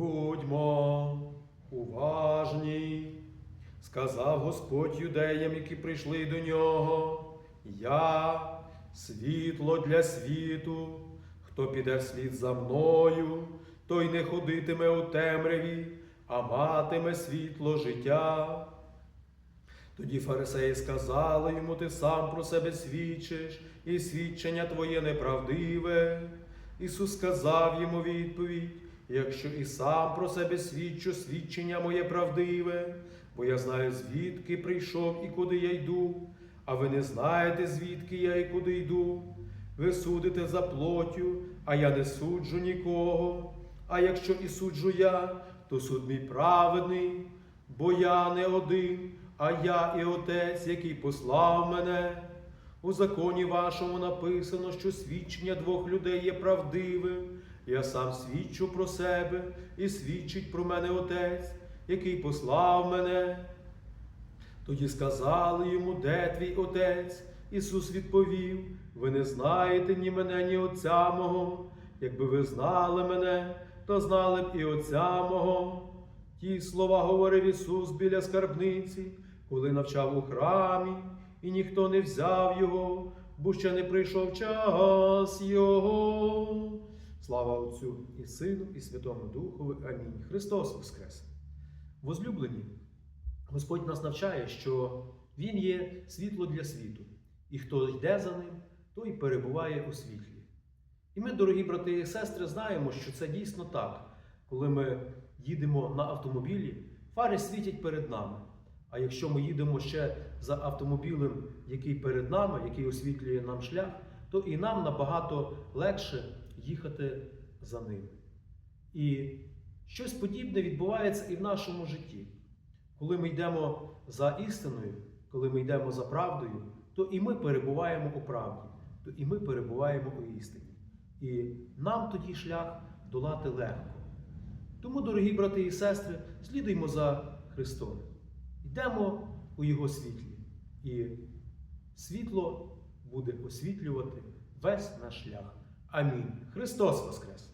Будьмо уважні, сказав Господь юдеям, які прийшли до нього. Я світло для світу, хто піде вслід за мною, той не ходитиме у темряві, а матиме світло життя. Тоді фарисеї сказали йому, ти сам про себе свідчиш, і свідчення твоє неправдиве. Ісус сказав йому відповідь, якщо і сам про себе свідчу, свідчення моє правдиве, бо я знаю, звідки прийшов і куди я йду, а ви не знаєте, звідки я і куди йду. Ви судите за плоттю, а я не суджу нікого. А якщо і суджу я, то суд мій праведний, бо я не один, а я і Отець, який послав мене. У законі вашому написано, що свідчення двох людей є правдивим. Я сам свідчу про себе і свідчить про мене Отець, який послав мене. Тоді сказали йому, де твій отець? Ісус відповів: Ви не знаєте ні мене, ні Отця мого. Якби ви знали мене, то знали б і Отця мого. Ті слова говорив Ісус біля скарбниці, коли навчав у храмі, і ніхто не взяв його, бо ще не прийшов час Його. Слава Отцю і Сину, і Святому Духові. Амінь. Христос Воскрес! Возлюблені! Господь нас навчає, що Він є світло для світу, і хто йде за ним, той перебуває у світлі. І ми, дорогі брати і сестри, знаємо, що це дійсно так. Коли ми їдемо на автомобілі, фари світять перед нами. А якщо ми їдемо ще за автомобілем, який перед нами, який освітлює нам шлях, то і нам набагато легше їхати за ним. І щось подібне відбувається і в нашому житті. Коли ми йдемо за істиною, коли ми йдемо за правдою, то і ми перебуваємо у правді, то і ми перебуваємо у істині. І нам тоді шлях долати легко. Тому, дорогі брати і сестри, слідуймо за Христом. Йдемо у Його світлі, і світло буде освітлювати весь наш шлях. Амінь. Христос Воскрес!